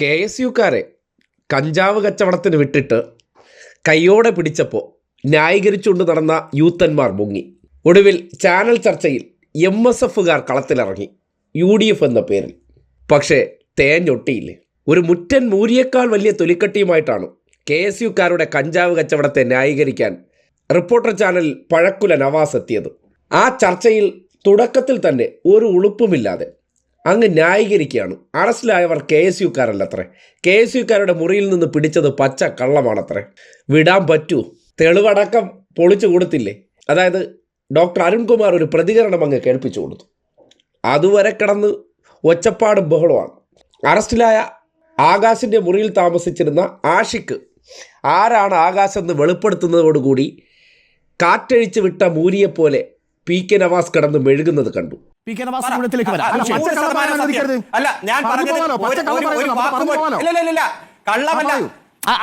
K S യുക്കാരെ കഞ്ചാവ് കച്ചവടത്തിന് വിട്ടിട്ട് കയ്യോടെ പിടിച്ചപ്പോൾ ന്യായീകരിച്ചുകൊണ്ട് നടന്ന യൂത്തന്മാർ മുങ്ങി. ഒടുവിൽ ചാനൽ ചർച്ചയിൽ എം എസ് എഫുകാർ കളത്തിലിറങ്ങി. യു ഡി എഫ് എന്ന പേരിൽ. പക്ഷേ തേഞ്ഞൊട്ടിയില്ലേ ഒരു മുറ്റൻ മൂരിയേക്കാൾ വലിയ തൊലിക്കട്ടിയുമായിട്ടാണ് കെ എസ് യുക്കാരുടെ കഞ്ചാവ് കച്ചവടത്തെ ന്യായീകരിക്കാൻ റിപ്പോർട്ടർ ചാനൽ പഴക്കുല നവാസ് എത്തിയത്. ആ ചർച്ചയിൽ തുടക്കത്തിൽ തന്നെ ഒരു ഉളുപ്പുമില്ലാതെ അങ്ങ് ന്യായീകരിക്കുകയാണ്. അറസ്റ്റിലായവർ കെ എസ് യുക്കാരല്ലത്രേ കെ എസ് യുക്കാരുടെ മുറിയിൽ നിന്ന് പിടിച്ചത് പച്ച കള്ളമാണത്രേ. വിടാൻ പറ്റൂ. തെളിവടക്കം പൊളിച്ചു കൊടുത്തില്ലേ. അതായത് ഡോക്ടർ അരുൺകുമാർ ഒരു പ്രതികരണം അങ്ങ് കേൾപ്പിച്ചു കൊടുത്തു. അതുവരെ കിടന്ന് ഒച്ചപ്പാടും ബഹളമാണ് അറസ്റ്റിലായ ആകാശിന്റെ മുറിയിൽ താമസിച്ചിരുന്ന ആഷിക്ക് ആരാണ് ആകാശ് എന്ന് വെളിപ്പെടുത്തുന്നതോടുകൂടി കാറ്റഴിച്ച് വിട്ട മൂരിയെപ്പോലെ പി കെ നവാസ് കിടന്ന് മെഴുകുന്നത് കണ്ടു. പി കെ നവാസ് യൂണിറ്റിലേക്ക് വരാം. അല്ല, ഞാൻ പറഞ്ഞു പറഞ്ഞത്. കള്ളമല്ല.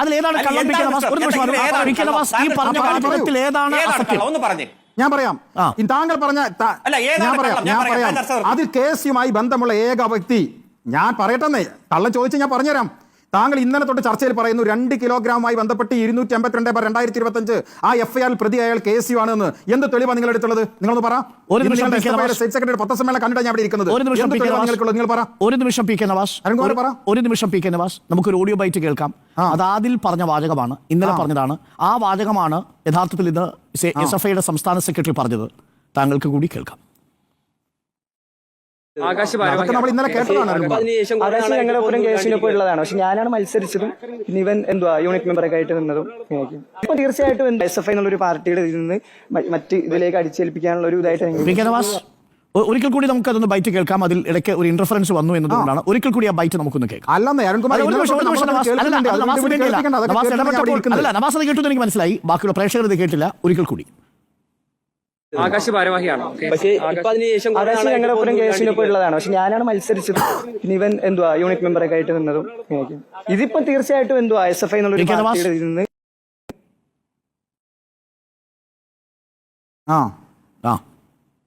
അല്ല, കള്ളം പി കെ നവാസ് ഒരു നിമിഷം ഏതാണ് പി കെ നവാസ് ഈ കള്ളം? പറഞ്ഞ താങ്കൾ ഏതാണ് ഏതാണ് അസത്യം കള്ളം? ഒന്ന് പറഞ്ഞേ? ഞാൻ പറയാം. താങ്കൾ പറഞ്ഞ ഞാൻ പറയാം ഞാൻ പറയാം. അതിൽ കേസുമായി ബന്ധമുള്ള ഏക വ്യക്തി ഞാൻ പറയട്ടെന്നേ. കള്ളം ചോദിച്ച് ഞാൻ പറഞ്ഞുതരാം. താങ്കൾ ഇന്നലെ തൊട്ട് ചർച്ചയിൽ പറയുന്നു രണ്ട് കിലോഗ്രാമുമായി ബന്ധപ്പെട്ട് ഇരുന്നൂറ്റി അമ്പത്തിരണ്ട് ബാർ രണ്ടായിരത്തി ഇരുപത്തഞ്ച് ആ എഫ് ഐ ആർ പ്രതി അയാൾ കെ സി ആണെന്ന് എന്ത് തെളിവാണ് നിങ്ങൾ എടുത്തുള്ളത് നിങ്ങളൊന്ന് പറ സ്റ്റേറ്റ് സെക്രട്ടറി പത്രസമ്മേളനം കണ്ടിട്ട് ഞാൻ ഇരിക്കുന്നത്. ഒരു നിമിഷം പി കെ നവാസ്. നിങ്ങൾ പറ. ഒരു നിമിഷം പി കെ നവാസ്. നമുക്കൊരു ഓഡിയോ ബൈറ്റ് കേൾക്കാം. അത് ആദിൽ പറഞ്ഞ വാചകമാണ്. ഇന്നലെ പറഞ്ഞതാണ്. ആ വാചകമാണ് യഥാർത്ഥത്തിൽ ഇന്ന് എസ് എഫ് ഐയുടെ സംസ്ഥാന സെക്രട്ടറി പറഞ്ഞത്. താങ്കൾക്ക് കൂടി കേൾക്കാം. ആകാശ് അതൊക്കെ നമ്മൾ ഇന്നലെ കേട്ടതാണ് ആകാശ് ഞങ്ങളുടെ ഉള്ളതാണ് പക്ഷെ ഞാനാണ് മത്സരിച്ചതും പിന്നെ ഇവൻ എന്തുവാ യൂണിറ്റ് മെമ്പറൊക്കെ ആയിട്ട് നിന്നതും എനിക്ക് ഇപ്പൊ തീർച്ചയായിട്ടും എസ് എഫ് ഐ എന്നുള്ള ഒരു പാർട്ടിയുടെ ഇതിൽ നിന്ന് മ- മറ്റ് ഇതിലേക്ക് അടിച്ചേൽപ്പിക്കാനുള്ള ഒരു ഇതായിട്ട് എനിക്ക് പി കെ നവാസ് ഒ- ഒരിക്കൽ കൂടി നമുക്ക് അതൊന്ന് ബൈറ്റ് കേൾക്കാം. അതിൽ ഇടയ്ക്ക് ഒരു ഇന്റർഫറൻസ് വന്നു എന്നതുകൊണ്ടാണ്. ഒരിക്കൽ കൂടി ആ ബൈറ്റ് നമുക്കൊന്ന് കേൾക്കാം. അല്ലെന്ന് അരുൺകുമാർ അല്ല, ഒരു ഇന്നലെ നിമിഷം, തൊട്ട് ഒരു നിമിഷം നവാസ്. അല്ല, നവാസ് നവാസ് ഇടപെട്ടപ്പോൾ- നവാസ് അത് കേട്ടു എന്ന് എനിക്ക് മനസ്സിലായി ബാക്കിയുള്ള പ്രേക്ഷകർ ഇത് കേട്ടില്ല. ഒരിക്കൽ കൂടി. ആകാശ് ഭാരവാഹിയാണ്? പക്ഷേ ഇപ്പൊ അതിനുശേഷം കുറെ ആകാശ് നാളായിട്ട് ഞങ്ങളുടെ ഒപ്പം പോകുന്നത് കേസിനൊപ്പം ഉള്ളതാണ്. പക്ഷെ ഞാനാണ് മത്സരിച്ചത്. ഇവൻ എന്തുവാ? യൂണിറ്റ് മെമ്പറൊക്കെ ആയിട്ട് നിന്നതും ഇതിപ്പോ തീർച്ചയായിട്ടും എന്തുവാ? എസ് എഫ് ഐ എന്നുള്ള ഒരു പി കെ നവാസ്. പാർട്ടിയുടെ ഇതിൽ നിന്ന് ആ ആ.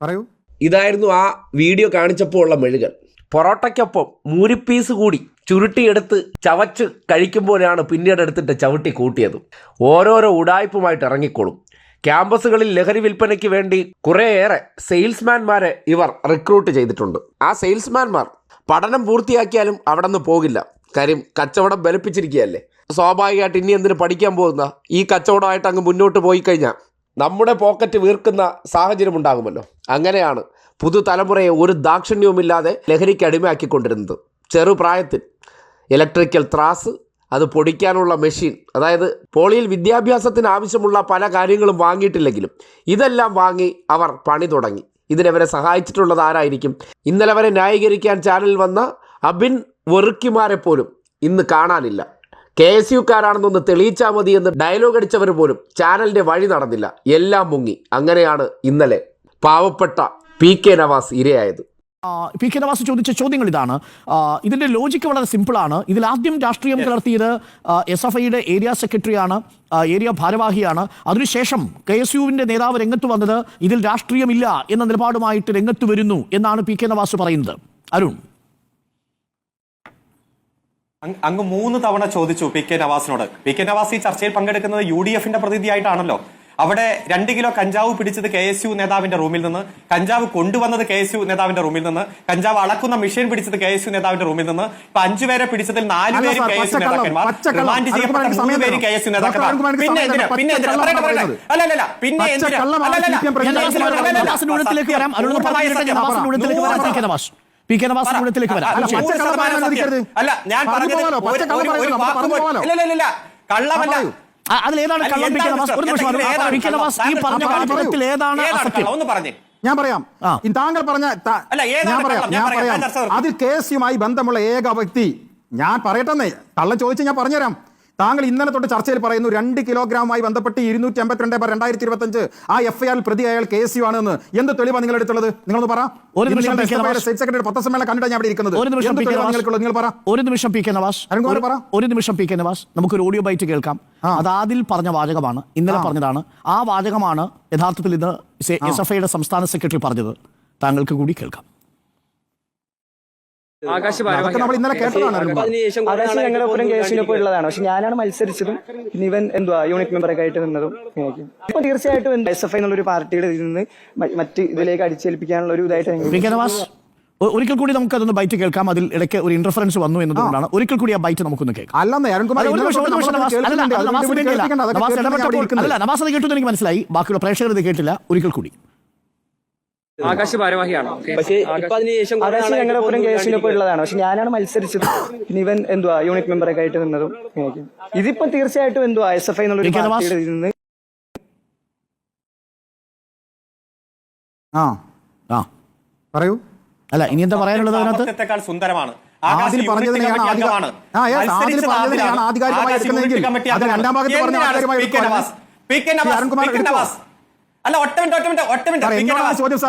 പറയൂ. ഇതായിരുന്നു ആ വീഡിയോ കാണിച്ചപ്പോൾ ഉള്ള മെഴുകൽ. പൊറോട്ടയ്ക്കൊപ്പം മൂരിപ്പീസ് കൂടി ചുരുട്ടിയെടുത്ത് ചവച്ച് കഴിക്കുമ്പോഴാണ് പിന്നീട് എടുത്തിട്ട് ചവിട്ടി കൂട്ടിയതും. ഓരോരോ ഉടായ്പുമായിട്ട് ഇറങ്ങിക്കോളും. ക്യാമ്പസുകളിൽ ലഹരി വിൽപ്പനയ്ക്ക് വേണ്ടി കുറേയേറെ സെയിൽസ്മാൻമാരെ ഇവർ റിക്രൂട്ട് ചെയ്തിട്ടുണ്ട്. ആ സെയിൽസ്മാൻമാർ പഠനം പൂർത്തിയാക്കിയാലും അവിടെ നിന്ന് പോകില്ല. കാര്യം കച്ചവടം ബലപ്പിച്ചിരിക്കുകയല്ലേ? സ്വാഭാവികമായിട്ട് ഇനി എന്തിനു പഠിക്കാൻ പോകുന്ന? ഈ കച്ചവടമായിട്ട് അങ്ങ് മുന്നോട്ട് പോയി കഴിഞ്ഞാൽ നമ്മുടെ പോക്കറ്റ് വീർക്കുന്ന സാഹചര്യം ഉണ്ടാകുമല്ലോ. അങ്ങനെയാണ് പുതുതലമുറയെ ഒരു ദാക്ഷിണ്യവുമില്ലാതെ ലഹരിക്ക് അടിമയാക്കിക്കൊണ്ടിരുന്നത്. ചെറുപ്രായത്തിൽ ഇലക്ട്രിക്കൽ ത്രാസ് അത് പൊടിക്കാനുള്ള മെഷീൻ അതായത് പോളിയിൽ വിദ്യാഭ്യാസത്തിന് ആവശ്യമുള്ള പല കാര്യങ്ങളും വാങ്ങിയിട്ടില്ലെങ്കിലും ഇതെല്ലാം വാങ്ങി അവർ പണി തുടങ്ങി. ഇതിനവരെ സഹായിച്ചിട്ടുള്ളത് ആരായിരിക്കും? ഇന്നലെ വരെ ന്യായീകരിക്കാൻ ചാനലിൽ വന്ന അബിൻ വെറുക്കിമാരെ പോലും ഇന്ന് കാണാനില്ല. കെ എസ് യുക്കാരാണെന്നൊന്ന് തെളിയിച്ചാൽ മതി എന്ന് ഡയലോഗ് അടിച്ചവർ പോലും ചാനലിന്റെ വഴി നടന്നില്ല. എല്ലാം മുങ്ങി. അങ്ങനെയാണ് ഇന്നലെ പാവപ്പെട്ട പി കെ നവാസ് ഇരയായത്. പി കെ നവാസ് ചോദിച്ച ചോദ്യങ്ങൾ ഇതാണ്. ഇതിന്റെ ഇതിന്റെ ലോജിക്ക് വളരെ സിമ്പിളാണ് ഇതിൽ ആദ്യം രാഷ്ട്രീയം കലർത്തിയത് എസ് എഫ് ഐയുടെ ഏരിയ സെക്രട്ടറിയാണ് ഏരിയ ഭാരവാഹിയാണ്. അതിനുശേഷം കെ എസ് യുവിന്റെ നേതാവ് രംഗത്ത് വന്നത് ഇതിൽ രാഷ്ട്രീയമില്ല എന്ന നിലപാടുമായിട്ട് രംഗത്ത് വരുന്നു എന്നാണ് പി കെ നവാസ് പറയുന്നത്. അരുൺ. അങ് അങ്ങ് മൂന്ന് തവണ ചോദിച്ചു പി കെ നവാസിനോട്. പി കെ നവാസ് ഈ ചർച്ചയിൽ പങ്കെടുക്കുന്നത് യു ഡി എഫിന്റെ പ്രതിനിധിയായിട്ടാണല്ലോ. അവിടെ രണ്ട് കിലോ കഞ്ചാവ് പിടിച്ചത് കെ എസ് യു നേതാവിന്റെ റൂമിൽ നിന്ന് കഞ്ചാവ് കൊണ്ടുവന്നത് കെ എസ് യു നേതാവിന്റെ റൂമിൽ നിന്ന് കഞ്ചാവ് അളക്കുന്ന മെഷീൻ പിടിച്ചത് കെ എസ് യു നേതാവിന്റെ റൂമിൽ നിന്ന് ഇപ്പൊ അഞ്ചുപേരെ പിടിച്ചതിൽ നാല് അല്ല പേര് സാർ, കെ എസ് യു നേതാക്കന്മാർ റിമാൻഡ് ചെയ്യപ്പെട്ട മൂന്ന് പേര് കെ എസ് യു നേതാക്കന്മാർ. പിന്നെ എന്തിനാ? പിന്നെ എന്തിനാ? പിന്നെ എന്തിനാ? പി കെ നവാസ് വരാം. അല്ല, ഞാൻ പറഞ്ഞത്. കള്ളമല്ല. കള്ളം പി കെ നവാസ് ഒരു നിമിഷം പി കെ നവാസ് ഈ പറഞ്ഞ ഏതാണ് അസത്യം? ഞാൻ പറയാം. താങ്കൾ പറഞ്ഞ ഞാൻ പറയാം? ഞാൻ പറയാം. അത്. അതിൽ കേസുമായി ബന്ധമുള്ള ഏക വ്യക്തി ഞാൻ പറയട്ടെന്നേ. കള്ളം ചോദിച്ച് ഞാൻ പറഞ്ഞുതരാം. താങ്കൾ ഇന്നലെ തൊട്ട് ചർച്ചയിൽ പറയുന്നു രണ്ട് കിലോഗ്രാമുമായി ബന്ധപ്പെട്ട് ഇരുന്നൂറ്റി അമ്പത്തിരണ്ട് ബാർ രണ്ടായിരത്തി ഇരുപത്തഞ്ച് ആ എഫ് ഐ ആർ പ്രതി അയാൾ കെ എസ് യു ആണെന്ന് എന്ത് തെളിവാണ് നിങ്ങൾ എടുത്തുള്ളത്? നിങ്ങളൊന്ന് പറ. ഒരു നിമിഷം. സ്റ്റേറ്റ് സെക്രട്ടറി പത്രസമ്മേളനം കണ്ടിട്ട് ഞാൻ ഇവിടെ ഇരിക്കുന്നത്. ഒരു നിമിഷം നിങ്ങൾ പറ. ഒരു നിമിഷം പി കെ നവാസ്. പറ. ഒരു നിമിഷം പി കെ നവാസ്. നമുക്കൊരു ഓഡിയോ ബൈറ്റ് കേൾക്കാം. അത് ആദിൽ പറഞ്ഞ വാചകമാണ്. ഇന്നലെ പറഞ്ഞതാണ്. ആ വാചകമാണ് യഥാർത്ഥത്തിൽ ഇന്ന് എസ് എഫ് ഐയുടെ സംസ്ഥാന സെക്രട്ടറി പറഞ്ഞത്. താങ്കൾക്ക് കൂടി കേൾക്കാം. നമ്മൾ ഇന്നലെ കേട്ടതാണ് ഞങ്ങളുടെ ഒപ്പം കേസിനൊപ്പം ഉള്ളതാണ് പക്ഷെ ഞാനാണ് മത്സരിച്ചതും പിന്നെ ഇവൻ എന്തുവാ യൂണിറ്റ് മെമ്പറൊക്കെ ആയിട്ട് നിന്നതും അപ്പൊ ഇപ്പൊ തീർച്ചയായിട്ടും എസ് എഫ് ഐ എന്നുള്ള ഒരു പാർട്ടിയുടെ ഇതിൽ നിന്ന് മറ്റു ഇതിലേക്ക് അടിച്ചേൽപ്പിക്കാനുള്ള ഒരു ഇതായിട്ട് ഒരിക്കൽ കൂടി നമുക്ക് അതൊന്ന് ബൈറ്റ് കേൾക്കാം അതിൽ ഇടയ്ക്ക് ഒരു ഇന്റർഫറൻസ് വന്നു എന്നതുകൊണ്ടാണ് ഒരിക്കൽ കൂടി ആ ബൈറ്റ് നമുക്കൊന്ന് കേൾക്കാം അല്ല, നവാസ്. കേട്ടു എന്ന് എനിക്ക് മനസ്സിലായി ബാക്കിയുള്ള പ്രേക്ഷകർ ഇത് കേട്ടില്ല ഒരിക്കൽ കൂടി ആകാശ് ഭാരവാഹിയാണ് പക്ഷേ ഇപ്പൊ അതിനുശേഷം കുറെ ആകാശ് ഞങ്ങളുടെ ഒപ്പം പോകുന്നു, കേസിനൊപ്പം ഉള്ളതാണ് പക്ഷെ ഞാനാണ് മത്സരിച്ചത്. പിന്നെ ഇവൻ എന്തുവാ യൂണിറ്റ് മെമ്പറൊക്കെ ആയിട്ട് നിന്നതും ഇതിപ്പോ തീർച്ചയായിട്ടും എന്തുവാ? എസ് എഫ് ഐ എന്നുള്ള പാർട്ടിയുടെ നിന്ന് ആ. ആ. പറയൂ. അല്ല ഇനി എന്താ പറയാനുള്ളത് അതിനകത്ത്? സുന്ദരമാണ്. പറഞ്ഞതിനെയാണ് പറഞ്ഞതിനെയാണ് ആധികാരികമായി എടുക്കുന്നതെങ്കിൽ അത് രണ്ടാം ഭാഗത്ത് പറഞ്ഞ ആധികാരികമായി അരുൺകുമാർ പി കെ എടുത്തോ? നവാസ്. അല്ല ഒറ്റ മിനിറ്റ് ഒറ്റ മിനിറ്റ് ഒറ്റ മിനിറ്റ്.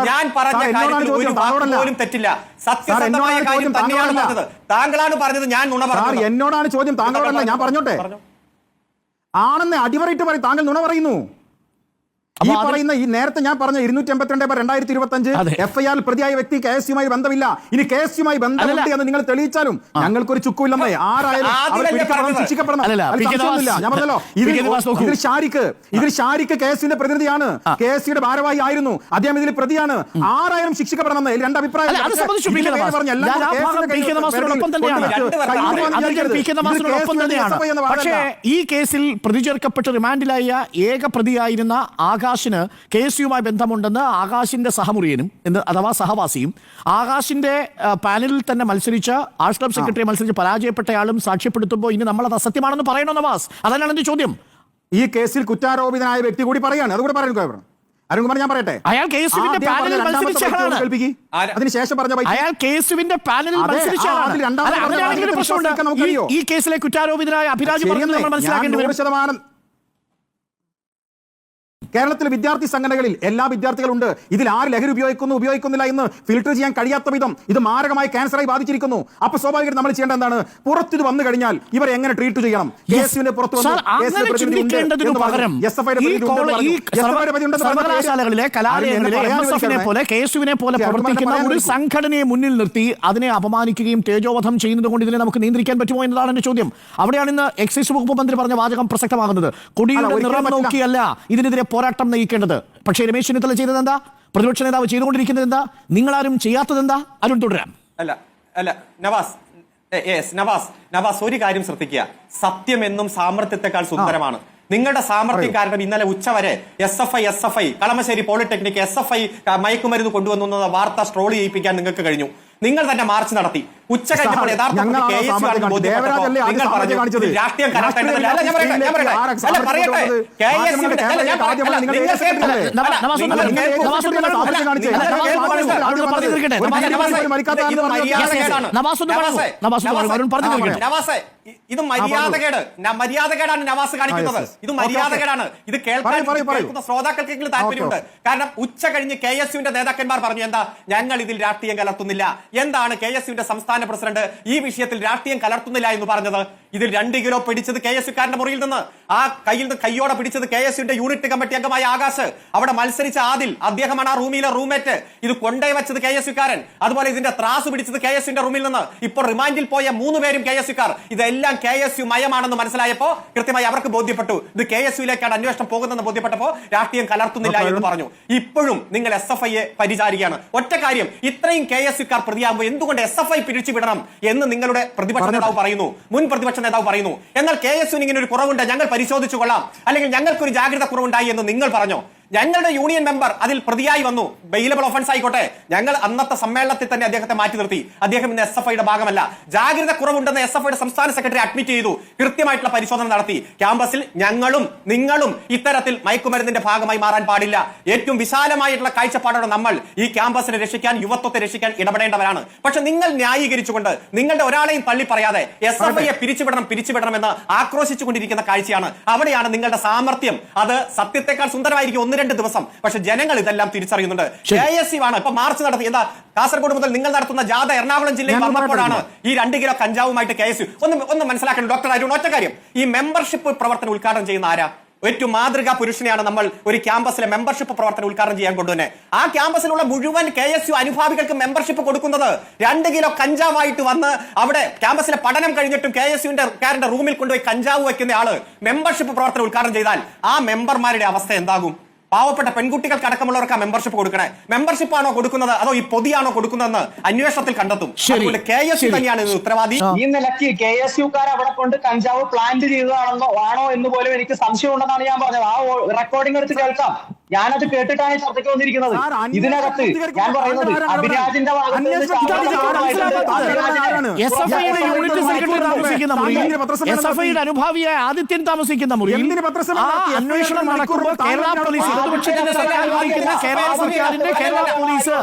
ഞാൻ പറഞ്ഞ സാർ, കാര്യത്തിൽ ഒരു വാക്ക് പോലും തെറ്റില്ല. സത്യസന്ധമായ കാര്യം തന്നെയാണ്. പറഞ്ഞത്. താങ്കളാണ് പറഞ്ഞത് ഞാൻ നുണ പറഞ്ഞു എന്നോടാണ് ചോദ്യം താങ്കളോടല്ല ഞാൻ പറഞ്ഞോട്ടെ? ആണെന്ന് അടിവരയിട്ട് പറയും താങ്കൾ നുണ പറയുന്നു. ഈ പറയുന്ന ഈ നേരത്തെ ഞാൻ പറഞ്ഞ ഇരുന്നൂറ്റി എൺപത്തിരണ്ട് രണ്ടായിരത്തി ഇരുപത്തി അഞ്ച് എഫ് ഐ ആർ പ്രതിയായ വ്യക്തി കെ എസ് യുമായി ബന്ധമില്ല. ഇനി കെ എസ് യുമായി ബന്ധമുണ്ട് എന്ന് നിങ്ങൾ തെളിയിച്ചാലും ഞങ്ങൾക്കൊരു ചുക്കുമില്ലെന്നേ ആരായാലും ശിക്ഷിക്കപ്പെടണം. ഞാൻ പറഞ്ഞല്ലോ ഇതിൽ ഷാരിക്ക് ഇതിൽ ഷാരിക്ക് കെ എസ് യുവിന്റെ പ്രതിനിധിയാണ്. കെ എസ് യുടെ ഭാരവാഹി ആയിരുന്നു അദ്ദേഹം ഇതിൽ പ്രതിയാണ്. ആരായാലും ശിക്ഷിക്കപ്പെടണം എന്ന് രണ്ട് അഭിപ്രായം പക്ഷേ ഈ കേസിൽ പ്രതി ചേർക്കപ്പെട്ട് റിമാൻഡിലായ ഏക പ്രതിയായിരുന്ന ആകാശിന് കെ എസ് യുമായി ബന്ധമുണ്ടെന്ന് ആകാശിന്റെ സഹമുറിയനും എന്ന് അഥവാ സഹവാസിയും ആകാശിന്റെ പാനലിൽ തന്നെ മത്സരിച്ച ആർട്സ് ക്ലബ് സെക്രട്ടറി മത്സരിച്ച് പരാജയപ്പെട്ടയാളും സാക്ഷ്യപ്പെടുത്തുമ്പോൾ ഇനി നമ്മളത് അസത്യമാണെന്ന് പറയണോ നവാസ്? അതന്നെയാണ് എന്റെ ചോദ്യം? ഈ കേസിൽ കുറ്റാരോപിതനായ വ്യക്തി കൂടി പറയാണ്. അതുകൂടെ പറയുന്നു അരുൺകുമാർ. ഞാൻ പറയട്ടെ? അയാൾ പാനലിൽ. അതിനുശേഷം പറഞ്ഞ അയാൾ പാനലിൽ ഈ- കേസിലെ കുറ്റാരോപിതനായ അഭിരാജ് ശതമാനം കേരളത്തിലെ വിദ്യാർത്ഥി സംഘടനകളിൽ എല്ലാ വിദ്യാർത്ഥികളുണ്ട്. ഇതിൽ ആര് ലഹരി ഉപയോഗിക്കുന്നു ഉപയോഗിക്കുന്നില്ല എന്ന് ഫിൽട്ടർ ചെയ്യാൻ കഴിയാത്ത വിധം ഇത് മാരകമായി ക്യാൻസറായി ബാധിച്ചിരിക്കുന്നു. അപ്പൊ സ്വാഭാവികമായിട്ട് നമ്മൾ ചെയ്യേണ്ട എന്താണ്? പുറത്തിത് ഇത് വന്നു കഴിഞ്ഞാൽ ഇവരെ എങ്ങനെ ട്രീറ്റ് ചെയ്യണം? കേസിന്റെ പുറത്ത് സർവകലാശാലകളിലെ കലാലയങ്ങളിലെ പോലെ പോലെ പ്രവർത്തിക്കുന്ന ഒരു സംഘടനയെ മുന്നിൽ നിർത്തി അതിനെ അപമാനിക്കുകയും തേജോവധം ചെയ്യുന്നത് കൊണ്ട് ഇതിനെ നമുക്ക് നിയന്ത്രിക്കാൻ പറ്റുമോ എന്നതാണ് എന്റെ ചോദ്യം. അവിടെയാണ് ഇന്ന് എക്സൈസ് വകുപ്പ് മന്ത്രി പറഞ്ഞ വാചകം പ്രസക്തമാകുന്നത്. കൊടിയുടെ നിറം നോക്കിയല്ല ഇതിനെതിരെ പോരാട്ടം നയിക്കേണ്ടത്. പക്ഷേ രമേശ് ചെന്നിത്തല ചെയ്തത് എന്താ പ്രതിപക്ഷ നേതാവ് ചെയ്തുകൊണ്ടിരിക്കുന്നത് എന്താ? നിങ്ങളാരും ചെയ്യാത്തത് എന്താ? അരുൺ തുടരാം. അല്ല അല്ല നവാസ് യെസ് നവാസ് നവാസ് ഒരു കാര്യം ശ്രദ്ധിക്കുക. സത്യം എന്നും സാമർത്ഥ്യത്തെക്കാൾ സുന്ദരമാണ്. നിങ്ങളുടെ സാമർത്ഥ്യം കാരണം ഇന്നലെ ഉച്ചവരെ S F I S F I Kalamassery polytechnic S F I മയക്കുമരുന്ന് കൊണ്ടുവന്നു വാർത്ത സ്ട്രോൾ ചെയ്യിപ്പിക്കാൻ നിങ്ങൾക്ക് കഴിഞ്ഞു. നിങ്ങൾ തന്നെ മാർച്ച് നടത്തി. ഉച്ച കഴിഞ്ഞപ്പോൾ. ഇത് മര്യാദകേട് മര്യാദകേടാണ് നവാസ് കാണിക്കുന്നത്. ഇത് മര്യാദകേടാണ് ഇത് കേൾക്കാൻ. കേൾക്കുന്ന ശ്രോതാക്കൾക്കെങ്കിലും താല്പര്യമുണ്ട്. കാരണം ഉച്ച കഴിഞ്ഞ് കെ എസ് യുവിന്റെ നേതാക്കന്മാർ പറഞ്ഞു എന്താ ഞങ്ങൾ ഇതിൽ രാഷ്ട്രീയം കലർത്തുന്നില്ല എന്താണ് കെ എസ് യുവിന്റെ സംസ്ഥാന പ്രസിഡന്റ് ഈ വിഷയത്തിൽ രാഷ്ട്രീയം കലർത്തുന്നില്ല എന്ന് പറഞ്ഞത്? ഇതിൽ രണ്ട് കിലോ പിടിച്ചത് കെ എസ് യുക്കാരന്റെ മുറിയിൽ നിന്ന്. ആ കയ്യിൽ നിന്ന് കയ്യോടെ പിടിച്ചത് കെ എസ് യുവിന്റെ യൂണിറ്റ് കമ്മിറ്റി അംഗമായ ആകാശ്. അവിടെ മത്സരിച്ച ആദിൽ അദ്ദേഹമാണ് ആ റൂമിലെ റൂംമേറ്റ്. ഇത് കൊണ്ടേ വെച്ചത് കെ എസ് യുക്കാരൻ. അതുപോലെ ഇതിന്റെ ത്രാസ് പിടിച്ചത് കെ എസ് യുവിന്റെ റൂമിൽ നിന്ന്. ഇപ്പോൾ റിമാൻഡിൽ പോയ മൂന്ന് പേരും കെ എസ് യുക്കാർ. ഇതെല്ലാം കെ എസ് യു മയമാണെന്ന് മനസ്സിലായപ്പോ കൃത്യമായി അവർക്ക് ബോധ്യപ്പെട്ടു. ഇത് കെ എസ് യുയിലേക്കാണ് അന്വേഷണം പോകുന്നതെന്ന് ബോധ്യപ്പെട്ടപ്പോ രാഷ്ട്രീയം കലർത്തുന്നില്ല എന്ന് പറഞ്ഞു. ഇപ്പോഴും നിങ്ങൾ എസ് എഫ് ഐയെ പരിചാരിക്കുകയാണ്. ഒറ്റ കാര്യം ഇത്രയും കെ എസ് യുക്കാർ പ്രതിയാകുമ്പോൾ എന്തുകൊണ്ട് എസ് എഫ് ഐ പിരിച്ചുവിടണം എന്ന് നിങ്ങളുടെ പ്രതിപക്ഷ നേതാവ് പറയുന്നു. മുൻ പ്രതിപക്ഷ നേതാവ് പറയുന്നു. എന്നാൽ കെ എസ് ഒരു കുറവുണ്ട് ഞങ്ങൾ പരിശോധിച്ചു കൊള്ളാം അല്ലെങ്കിൽ ഞങ്ങൾക്കൊരു ജാഗ്രത കുറവുണ്ടായി എന്ന് നിങ്ങൾ പറഞ്ഞു? ഞങ്ങളുടെ യൂണിയൻ മെമ്പർ അതിൽ പ്രതിയായി വന്നു. ബെയിലബിൾ ഒഫൻസ് ആയിക്കോട്ടെ. ഞങ്ങൾ അന്നത്തെ സമ്മേളനത്തിൽ തന്നെ അദ്ദേഹത്തെ മാറ്റി നിർത്തി. അദ്ദേഹം ഇന്ന് എസ് എഫ് ഐയുടെ ഭാഗമല്ല. ജാഗ്രത കുറവുണ്ടെന്ന് എസ് എഫ് ഐയുടെ സംസ്ഥാന സെക്രട്ടറി അഡ്മിറ്റ് ചെയ്തു. കൃത്യമായിട്ടുള്ള പരിശോധന നടത്തി. ക്യാമ്പസിൽ ഞങ്ങളും നിങ്ങളും ഇത്തരത്തിൽ മയക്കുമരുന്നിന്റെ ഭാഗമായി മാറാൻ പാടില്ല. ഏറ്റവും വിശാലമായിട്ടുള്ള കാഴ്ചപ്പാടോടെ നമ്മൾ ഈ ക്യാമ്പസിനെ രക്ഷിക്കാൻ യുവത്വത്തെ രക്ഷിക്കാൻ ഇടപെടേണ്ടവരാണ്. പക്ഷെ നിങ്ങൾ ന്യായീകരിച്ചുകൊണ്ട് നിങ്ങളുടെ ഒരാളെയും തള്ളി പറയാതെ എസ് എഫ് ഐയെ പിരിച്ചുവിടണം പിരിച്ചുവിടണം എന്ന് ആക്രോശിച്ചുകൊണ്ടിരിക്കുന്ന കാഴ്ചയാണ്. അവിടെയാണ് നിങ്ങളുടെ സാമർത്ഥ്യം അത് സത്യത്തെക്കാൾ സുന്ദരമായിരിക്കും. ഒന്ന് രണ്ട് ദിവസം. പക്ഷെ ജനങ്ങൾ ഇതെല്ലാം തിരിച്ചറിയുന്നുണ്ട്. കെ എസ് യു ആണ് ഇപ്പൊ മാർച്ച് നടത്തി എന്താ കാസർഗോഡ് മുതൽ നിങ്ങൾ നടത്തുന്ന ജാഥ എറണാകുളം ജില്ലയിൽ വന്നപ്പോഴാണ് ഈ രണ്ട് കിലോ കഞ്ചാവുമായിട്ട് കെ എസ് യു ഒന്ന് ഒന്ന് മനസ്സിലാക്കണം ഡോക്ടർ അരുൺ ഒറ്റ കാര്യം. ഈ മെമ്പർഷിപ്പ് പ്രവർത്തനം ഉദ്ഘാടനം ചെയ്യുന്ന ആരാ? ഏറ്റവും മാതൃകാ പുരുഷനെയാണ് നമ്മൾ ഒരു ക്യാമ്പസിലെ മെമ്പർഷിപ്പ് പ്രവർത്തനം ഉദ്ഘാടനം ചെയ്യാൻ കൊണ്ടുവന്നെ ആ ക്യാമ്പസിലുള്ള മുഴുവൻ കെ എസ് യു അനുഭാവികൾക്ക് മെമ്പർഷിപ്പ് കൊടുക്കുന്നത് രണ്ട് കിലോ കഞ്ചാവായിട്ട് വന്ന് അവിടെ ക്യാമ്പസിലെ പഠനം കഴിഞ്ഞിട്ടും കെ എസ് യുവിന്റെ കാരന്റെ റൂമിൽ കൊണ്ടുപോയി കഞ്ചാവ് വെക്കുന്ന ആൾ മെമ്പർഷിപ്പ് പ്രവർത്തനം ഉദ്ഘാടനം ചെയ്താൽ ആ മെമ്പർമാരുടെ അവസ്ഥ എന്താകും? പാവപ്പെട്ട പെൺകുട്ടികൾക്ക് അടക്കമുള്ളവർക്ക് ആ മെമ്പർഷിപ്പ് കൊടുക്കണേ. മെമ്പർഷിപ്പ് ആണോ കൊടുക്കുന്നത്? അതോ ഈ പൊതിയാണോ കൊടുക്കുന്നതെന്ന് അന്വേഷണത്തിൽ കണ്ടെത്തും. അതുകൊണ്ട് കെ എസ് യു തന്നെയാണ് ഇതിന് ഉത്തരവാദി. ഈ നിലയ്ക്ക് കെ എസ് യുക്കാർ അവിടെ കൊണ്ട് കഞ്ചാവ് പ്ലാന്റ് ചെയ്തതാണെന്നോ ആണോ എന്ന് പോലും എനിക്ക് സംശയം ഉണ്ടെന്നാണ് ഞാൻ പറഞ്ഞത്. ആ റെക്കോർഡിംഗ് എടുത്ത് കേൾക്കാം. ഞാനത് കേട്ടിട്ടാണ് ചർച്ചയ്ക്ക് വന്നിരിക്കുന്നത്. ഇതിനകത്ത് ഞാൻ പറയുന്നത്? അഭിരാജിന്റെ അനുഭാവിയായ ആദിത്യൻ താമസിക്കുന്ന മുറി. അന്വേഷണം നടക്കുമ്പോൾ കേരള പോലീസ് നടത്തി. ഇടതുപക്ഷത്തിന്റെ സർക്കാർ ഭരിക്കുന്ന കേരള സർക്കാരിന്റെ കേരള പോലീസ്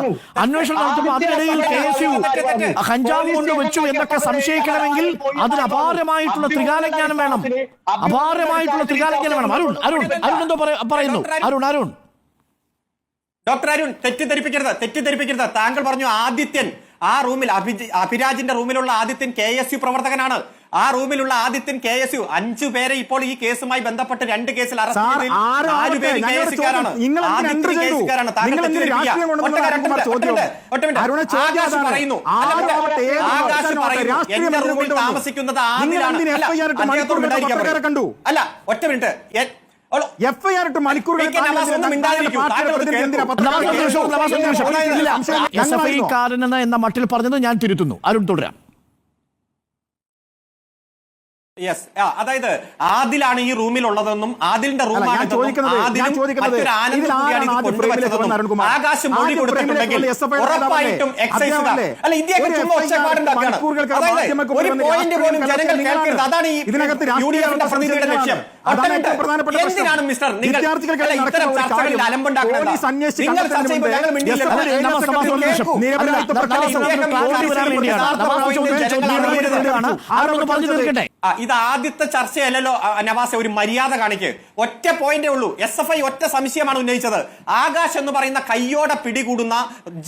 അന്വേഷണം നടത്തുമ്പോൾ അതിനിടയിൽ കെ എസ് യു കഞ്ചാവ് കൊണ്ട് വെച്ചു എന്നൊക്കെ സംശയിക്കണമെങ്കിൽ അതിന് അപാരമായിട്ടുള്ള ത്രികാലജ്ഞാനം വേണം. അപാരമായിട്ടുള്ള ത്രികാലജ്ഞാനം വേണം. അരുൺ അരുൺ അരുൺ എന്തോ പറയുന്നു. അരുൺ അരുൺ. ഡോക്ടർ അരുൺ തെറ്റിദ്ധരിപ്പിക്കരുത് തെറ്റിദ്ധരിപ്പിക്കരുത്. താങ്കൾ പറഞ്ഞു ആദിത്യൻ ആ റൂമിൽ അഭിജി അഭിരാജിന്റെ റൂമിലുള്ള ആദിത്യൻ കെ എസ് യു പ്രവർത്തകനാണ്. ആ റൂമിലുള്ള ആദിത്യൻ കെ എസ് യു അഞ്ചു പേരെ ഇപ്പോൾ ഈ കേസുമായി ബന്ധപ്പെട്ട് രണ്ട് കേസിൽ? താമസിക്കുന്നത് ആദിലാണ്? അല്ല ഒറ്റ മിനിറ്റ്. ഇട്ട് എന്ന മട്ടിൽ പറഞ്ഞത് ഞാൻ തിരുത്തുന്നു. അരുൺ തുടരാം. യെസ് അതായത് ആദിലാണ് ഈ റൂമിൽ ഉള്ളതെന്നും ആദിലിന്റെ റൂമാണ് ആകാശം മൊഴി കൊടുത്തിട്ടുണ്ടെങ്കിൽ ഉറപ്പായിട്ടും? അല്ല ഇന്ത്യയ്ക്ക് ഒരു ചുമ്മാ ഒച്ചപ്പാടുണ്ടാക്കുകയാണ് പോയിന്റ് പോലും ജനങ്ങൾ കേൾക്കരുത്. അതാണ് ഈ ഇതിനകത്ത് യു ഡി എഫിന്റെ രാഷ്ട്രീയം പ്രതിനിധിയുടെ ലക്ഷ്യം. അതാണ് പ്രധാനപ്പെട്ട മിനിറ്റ്. എന്തിനാണ് മിസ്റ്റർ? നിങ്ങൾ ഇത്തരം ചർച്ചകളിൽ ചർച്ച ചെയ്യുമ്പോൾ ഞങ്ങൾ ആരോട് പറഞ്ഞു തീർക്കട്ടെ. ആ, ഇത് ആദ്യത്തെ ചർച്ചയല്ലല്ലോ നവാസെ ഒരു മര്യാദ കാണിക്ക്. ഒറ്റ പോയിന്റേ ഉള്ളൂ. എസ് എഫ് ഐ ഒറ്റ സംശയമാണ് ഉന്നയിച്ചത്. ആകാശ് എന്ന് പറയുന്ന കയ്യോടെ പിടികൂടുന്ന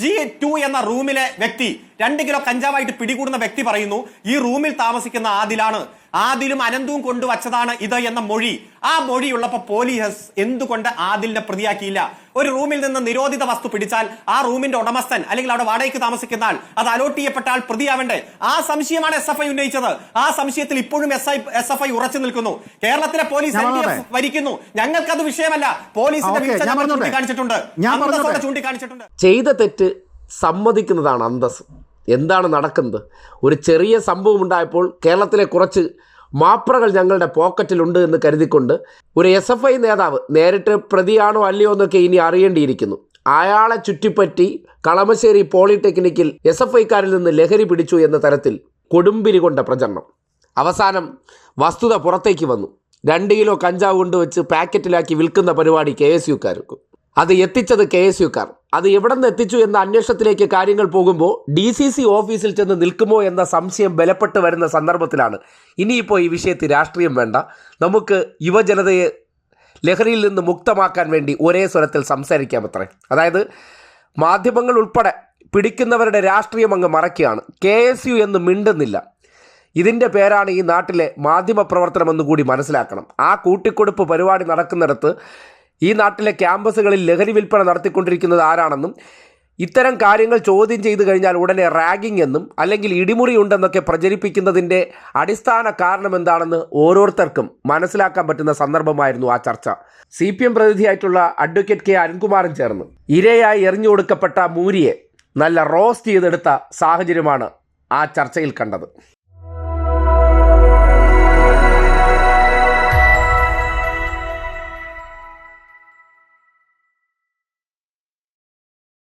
ജി ടു എന്ന റൂമിലെ വ്യക്തി രണ്ട് കിലോ കഞ്ചാവായിട്ട് പിടികൂടുന്ന വ്യക്തി പറയുന്നു ഈ റൂമിൽ താമസിക്കുന്ന ആദിലാണ്. ആദിലും അനന്തവും കൊണ്ടുവച്ചതാണ് ഇത് എന്ന മൊഴി. ആ മൊഴിയുള്ളപ്പോ പോലീസ് എന്തുകൊണ്ട് ആദിലിനെ പ്രതിയാക്കിയില്ല? ഒരു റൂമിൽ നിന്ന് നിരോധിത വസ്തു പിടിച്ചാൽ ആ റൂമിന്റെ ഉടമസ്ഥൻ അല്ലെങ്കിൽ അവിടെ വാടകയ്ക്ക് താമസിക്കുന്ന ആൾ അത് അലോട്ട് ചെയ്യപ്പെട്ട ആൾ പ്രതിയാവേണ്ടേ? ആ സംശയമാണ് എസ് എഫ് ഐ ഉന്നയിച്ചത്. ആ സംശയത്തിൽ ഇപ്പോഴും S I S F I ഉറച്ചു നിൽക്കുന്നു. കേരളത്തിലെ പോലീസ് വരിക്കുന്നു ഞങ്ങൾക്കത് വിഷയമല്ല. പോലീസിന്റെ വീഴ്ച? ചൂണ്ടിക്കാണിച്ചിട്ടുണ്ട്. ചെയ്ത തെറ്റ് സമ്മതിക്കുന്നതാണ് അന്തസ് എന്താണ് നടക്കുന്നത്? ഒരു ചെറിയ സംഭവം ഉണ്ടായപ്പോൾ കേരളത്തിലെ കുറച്ച് മാപ്രകൾ ഞങ്ങളുടെ പോക്കറ്റിലുണ്ട് എന്ന് കരുതിക്കൊണ്ട് ഒരു എസ് എഫ് ഐ നേതാവ് നേരിട്ട് പ്രതിയാണോ അല്ലയോ എന്നൊക്കെ ഇനി അറിയേണ്ടിയിരിക്കുന്നു. അയാളെ ചുറ്റിപ്പറ്റി കളമശ്ശേരി പോളിടെക്നിക്കിൽ എസ് എഫ് ഐക്കാരിൽ നിന്ന് ലഹരി പിടിച്ചു എന്ന തരത്തിൽ കൊടുമ്പിരി കൊണ്ട പ്രചരണം. അവസാനം വസ്തുത പുറത്തേക്ക് വന്നു. രണ്ട് കിലോ കഞ്ചാവ് കൊണ്ടുവച്ച് പാക്കറ്റിലാക്കി വിൽക്കുന്ന പരിപാടി കെ എസ് യുക്കാർക്ക് അത് എത്തിച്ചത് കെ എസ് യുക്കാർ അത് എവിടെ നിന്ന് എത്തിച്ചു എന്ന അന്വേഷണത്തിലേക്ക് കാര്യങ്ങൾ പോകുമ്പോൾ ഡി സി സി ഓഫീസിൽ ചെന്ന് നിൽക്കുമോ എന്ന സംശയം ബലപ്പെട്ട് വരുന്ന സന്ദർഭത്തിലാണ്. ഇനിയിപ്പോൾ ഈ വിഷയത്തിൽ രാഷ്ട്രീയം വേണ്ട. നമുക്ക് യുവജനതയെ ലഹരിയിൽ നിന്ന് മുക്തമാക്കാൻ വേണ്ടി ഒരേ സ്വരത്തിൽ സംസാരിക്കാം അത്രേ അതായത് മാധ്യമങ്ങൾ ഉൾപ്പെടെ പിടിക്കുന്നവരുടെ രാഷ്ട്രീയം അങ്ങ് മറക്കുകയാണ് കെ എസ് യു എന്ന് മിണ്ടുന്നില്ല. ഇതിന്റെ പേരാണ് ഈ നാട്ടിലെ മാധ്യമ പ്രവർത്തനം എന്ന് കൂടി മനസ്സിലാക്കണം. ആ കൂട്ടിക്കൊടുപ്പ് പരിപാടി നടക്കുന്നിടത്ത് ഈ നാട്ടിലെ ക്യാമ്പസുകളിൽ ലഹരി വിൽപ്പന നടത്തിക്കൊണ്ടിരിക്കുന്നത് ആരാണെന്നും ഇത്തരം കാര്യങ്ങൾ ചോദ്യം ചെയ്തു കഴിഞ്ഞാൽ ഉടനെ റാഗിംഗ് എന്നും അല്ലെങ്കിൽ ഇടിമുറി ഉണ്ടെന്നൊക്കെ പ്രചരിപ്പിക്കുന്നതിന്റെ അടിസ്ഥാന കാരണം എന്താണെന്ന് ഓരോരുത്തർക്കും മനസ്സിലാക്കാൻ പറ്റുന്ന സന്ദർഭമായിരുന്നു ആ ചർച്ച. സി പി എം പ്രതിനിധിയായിട്ടുള്ള അഡ്വക്കേറ്റ് കെ അരുൺകുമാറും ചേർന്ന്. ഇരയായി എറിഞ്ഞു കൊടുക്കപ്പെട്ട മൂരിയെ നല്ല റോസ്റ്റ് ചെയ്തെടുത്ത സാഹചര്യമാണ് ആ ചർച്ചയിൽ കണ്ടത്.